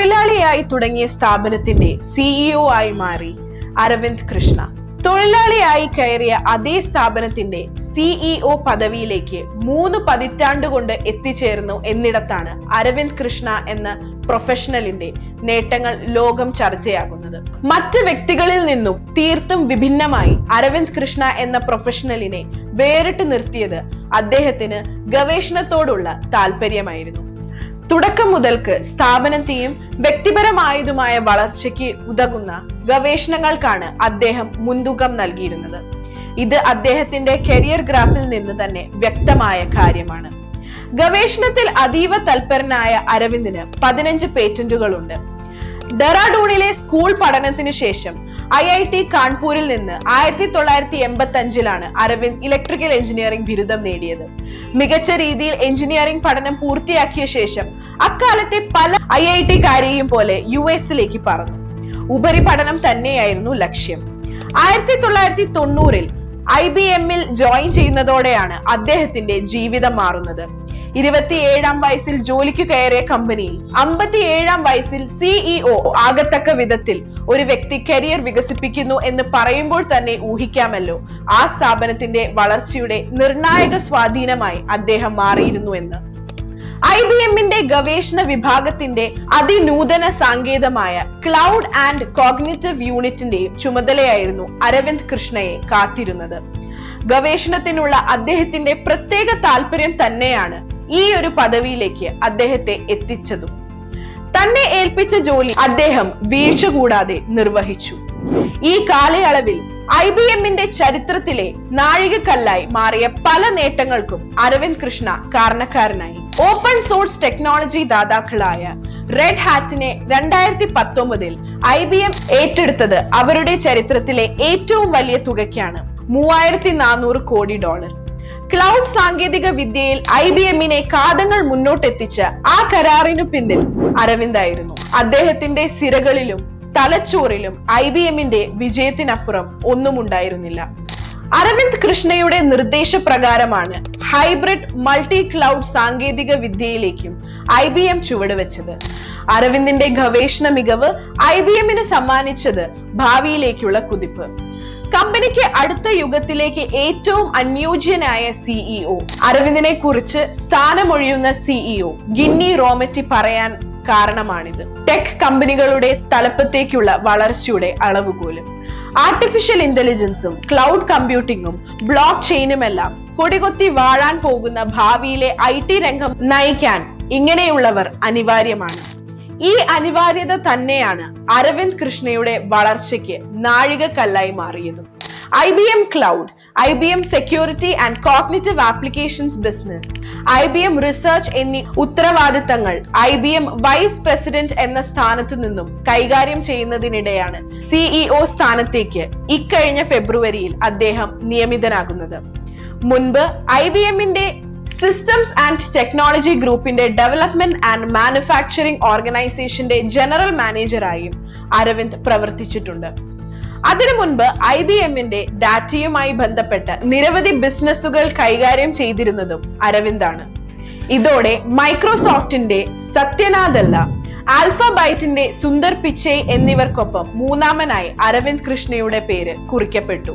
തൊഴിലാളിയായി തുടങ്ങിയ സ്ഥാപനത്തിന്റെ സിഇഒ ആയി മാറി അരവിന്ദ് കൃഷ്ണ. തൊഴിലാളിയായി കയറിയ അതേ സ്ഥാപനത്തിന്റെ സിഇഒ പദവിയിലേക്ക് മൂന്ന് പതിറ്റാണ്ട് കൊണ്ട് എത്തിച്ചേർന്നു എന്നിടത്താണ് അരവിന്ദ് കൃഷ്ണ എന്ന പ്രൊഫഷണലിന്റെ നേട്ടങ്ങൾ ലോകം ചർച്ചയാകുന്നത്. മറ്റ് വ്യക്തികളിൽ നിന്നും തീർത്തും വിഭിന്നമായി അരവിന്ദ് കൃഷ്ണ എന്ന പ്രൊഫഷണലിനെ വേറിട്ട് നിർത്തിയത് അദ്ദേഹത്തിന് ഗവേഷണത്തോടുള്ള താല്പര്യമായിരുന്നു തുടക്കം മുതൽക്ക് സ്ഥാപനത്തെയും വ്യക്തിപരമായതുമായ വളർച്ചയ്ക്ക് ഉതകുന്ന ഗവേഷണങ്ങൾക്കാണ് അദ്ദേഹം മുൻതൂക്കം നൽകിയിരുന്നത്. ഇത് അദ്ദേഹത്തിന്റെ കരിയർ ഗ്രാഫിൽ നിന്ന് തന്നെ വ്യക്തമായ കാര്യമാണ്. ഗവേഷണത്തിൽ അതീവ തൽപരനായ അരവിന്ദിന് പതിനഞ്ച് പേറ്റന്റുകളുണ്ട്. ഡെറാഡൂണിലെ സ്കൂൾ പഠനത്തിനു ശേഷം ഐ ഐ ടി കാൺപൂരിൽ നിന്ന് ആയിരത്തി തൊള്ളായിരത്തി എൺപത്തി അഞ്ചിലാണ് അരവിന്ദ് ഇലക്ട്രിക്കൽ എഞ്ചിനീയറിംഗ് ബിരുദം നേടിയത്. മികച്ച രീതിയിൽ എഞ്ചിനീയറിംഗ് പഠനം പൂർത്തിയാക്കിയ ശേഷം അക്കാലത്തെ പല ഐ ഐ ടിക്കാരെയും പോലെ യു എസിലേക്ക് പറന്നു. ഉപരിപഠനം തന്നെയായിരുന്നു ലക്ഷ്യം. ആയിരത്തി തൊള്ളായിരത്തി തൊണ്ണൂറിൽ ഐ ബി എമ്മിൽ ജോയിൻ ചെയ്യുന്നതോടെയാണ് അദ്ദേഹത്തിന്റെ ജീവിതം മാറുന്നത്. ഇരുപത്തിയേഴാം വയസ്സിൽ ജോലിക്ക് കയറിയ കമ്പനിയിൽ അമ്പത്തിയേഴാം വയസ്സിൽ സിഇഒ ആകത്തക്ക വിധത്തിൽ ഒരു വ്യക്തി കരിയർ വികസിപ്പിക്കുന്നു എന്ന് പറയുമ്പോൾ തന്നെ ഊഹിക്കാമല്ലോ. ആ സ്ഥാപനത്തിന്റെ വളർച്ചയുടെ നിർണായക സ്വാധീനമായി അദ്ദേഹം മാറിയിരുന്നു എന്ന്. ഐ ബി എമ്മിന്റെ ഗവേഷണ വിഭാഗത്തിന്റെ അതിനൂതന സാങ്കേതമായ ക്ലൗഡ് ആൻഡ് കോഗ്നിറ്റീവ് യൂണിറ്റിന്റെയും ചുമതലയായിരുന്നു അരവിന്ദ് കൃഷ്ണയെ കാത്തിരുന്നത്. ഗവേഷണത്തിനുള്ള അദ്ദേഹത്തിന്റെ പ്രത്യേക താല്പര്യം തന്നെയാണ് ഈ ഒരു പദവിയിലേക്ക് അദ്ദേഹത്തെ എത്തിച്ചതും. തന്നെ ഏൽപ്പിച്ച ജോലി അദ്ദേഹം വീഴ്ച കൂടാതെ നിർവഹിച്ചു. ഈ കാലയളവിൽ ഐ ബി എമ്മിന്റെ ചരിത്രത്തിലെ നാഴികക്കല്ലായി മാറിയ പല നേട്ടങ്ങൾക്കും അരവിന്ദ് കൃഷ്ണ കാരണക്കാരനായി. ഓപ്പൺ സോഴ്സ് ടെക്നോളജി ദാതാക്കളായ റെഡ് ഹാറ്റിനെ രണ്ടായിരത്തി പത്തൊമ്പതിൽ ഐ ബി എം ഏറ്റെടുത്തത് അവരുടെ ചരിത്രത്തിലെ ഏറ്റവും വലിയ തുകയ്ക്കാണ്. മൂവായിരത്തി നാനൂറ് കോടി ഡോളർ. ക്ലൗഡ് സാങ്കേതിക വിദ്യയിൽ ഐ ബി എമ്മിനെ കാതങ്ങൾ മുന്നോട്ടെത്തിച്ച് ആ കരാറിനു പിന്നിൽ അരവിന്ദായിരുന്നു. അദ്ദേഹത്തിന്റെ സിരകളിലും തലച്ചോറിലും ഐ ബി എമ്മിന്റെ വിജയത്തിനപ്പുറം ഒന്നും ഉണ്ടായിരുന്നില്ല അരവിന്ദ് കൃഷ്ണയുടെ നിർദ്ദേശപ്രകാരമാണ് ഹൈബ്രിഡ് മൾട്ടി ക്ലൗഡ് സാങ്കേതിക വിദ്യയിലേക്കും ഐ ബി എം ചുവടുവെച്ചത്. അരവിന്ദിന്റെ ഗവേഷണ മികവ് ഐ ബി എമ്മിന് സമ്മാനിച്ചത് ഭാവിയിലേക്കുള്ള കുതിപ്പ്. കമ്പനിക്ക് അടുത്ത യുഗത്തിലേക്ക് ഏറ്റവും അനുയോജ്യനായ സിഇഒ അരവിന്ദിനെ കുറിച്ച് സ്ഥാനമൊഴിയുന്ന സിഇഒ ഗിന്നി റോമറ്റി പറയാൻ കാരണമാണിത്. ടെക് കമ്പനികളുടെ തലപ്പത്തേക്കുള്ള വളർച്ചയുടെ അളവുകോലും ആർട്ടിഫിഷ്യൽ ഇന്റലിജൻസും ക്ലൗഡ് കമ്പ്യൂട്ടിങ്ങും ബ്ലോക്ക് ചെയിനുമെല്ലാം കൊടികൊത്തി വാഴാൻ പോകുന്ന ഭാവിയിലെ ഐ രംഗം നയിക്കാൻ ഇങ്ങനെയുള്ളവർ അനിവാര്യമാണ്. ഈ അനിവാര്യത തന്നെയാണ് അരവിന്ദ് കൃഷ്ണയുടെ വളർച്ചയ്ക്ക് നാഴികക്കല്ലായി മാറിയതും. I B M cloud I B M security and cognitive applications business I B M research എന്നീ ഉത്തരവാദിത്തങ്ങൾ I B M vice president എന്ന സ്ഥാനത്തു നിന്നും കൈകാര്യം ചെയ്യുന്നതിനിടെയാണ് സിഇഒ സ്ഥാനത്തേക്ക് ഇക്കഴിഞ്ഞ ഫെബ്രുവരിയിൽ അദ്ദേഹം നിയമിതനാകുന്നത്. മുൻപ് ഐ ബി എമ്മിന്റെ സിസ്റ്റംസ് ആൻഡ് ടെക്നോളജി ഗ്രൂപ്പിന്റെ ഡെവലപ്മെന്റ് ആൻഡ് മാനുഫാക്ചറിംഗ് ഓർഗനൈസേഷന്റെ ജനറൽ മാനേജറായും അരവിന്ദ് പ്രവർത്തിച്ചിട്ടുണ്ട്. അതിനു മുൻപ് ഐ ബി എമ്മിന്റെ ഡാറ്റയുമായി ബന്ധപ്പെട്ട് നിരവധി ബിസിനസ്സുകൾ കൈകാര്യം ചെയ്തിരുന്നതും അരവിന്ദാണ്. ഇതോടെ മൈക്രോസോഫ്റ്റിന്റെ സത്യനാഥല്ല ആൽഫബൈറ്റിന്റെ സുന്ദർ പിച്ചൈ എന്നിവർക്കൊപ്പം മൂന്നാമനായി അരവിന്ദ് കൃഷ്ണയുടെ പേര് കുറിക്കപ്പെട്ടു.